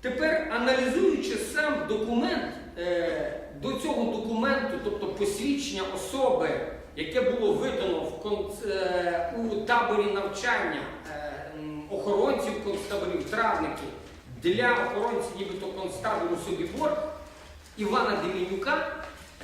Тепер аналізуючи сам документ, е, до цього документу, тобто посвідчення особи, яке було видано в конц- е, у таборі навчання е, охоронців концтаборів, травників для охоронців, нібито концтабору Собібор Івана Демінюка,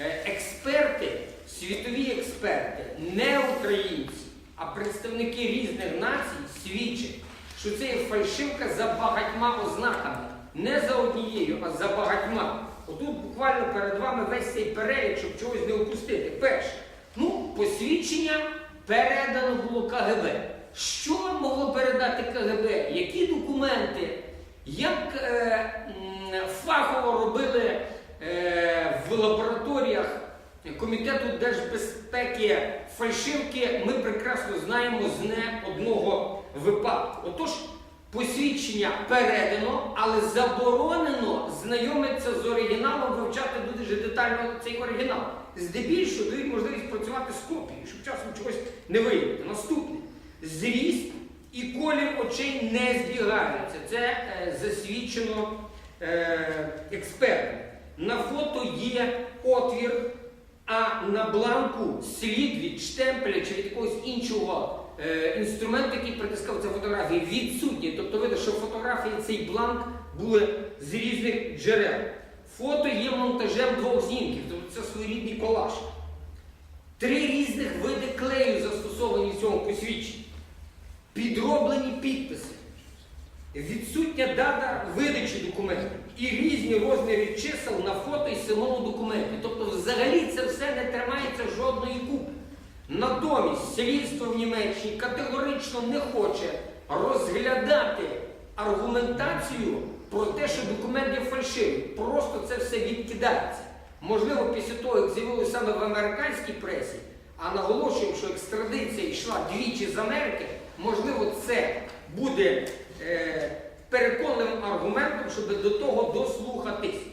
е, експерти, світові експерти, не українці, а представники різних націй свідчать, що це є фальшивка за багатьма ознаками. Не за однією, а за багатьма. Отут буквально перед вами весь цей перелік, щоб чогось не опустити. Перше, ну, посвідчення передано було КГБ. Що могло передати КГБ? Які документи? Як е, фахово робили е, в лабораторіях Комітету держбезпеки фальшивки, ми прекрасно знаємо з не одного випадку. Отож, посвідчення передано, але заборонено знайомитися з оригіналом, вивчати дуже детально цей оригінал. Здебільшого дають можливість працювати з копією, щоб часом чогось не виявити. Наступне зріст і колір очей не збігаються. Це е, засвідчено е, експертом. На фото є отвір, а на бланку слід від штемпеля чи від якогось іншого е, інструменту, який притискав цю фотографію, відсутній. Тобто видно, що фотографії цей бланк були з різних джерел. Фото є монтажем двох знімків, тобто це своєрідний колаж. Три різних види клею застосовані в цьому посвідченні. Підроблені підписи. Відсутня дата видачі документів і різні розміри чисел на фото і самому документі. Тобто, взагалі це все не тримається жодної купи. Натомість слідство в Німеччині категорично не хоче розглядати аргументацію про те, що документ є фальшивий. Просто це все відкидається. Можливо, після того, як з'явилося саме в американській пресі, а наголошуємо, що екстрадиція йшла двічі з Америки, можливо, це буде е, переконливим аргументом, щоб до того дослухатись.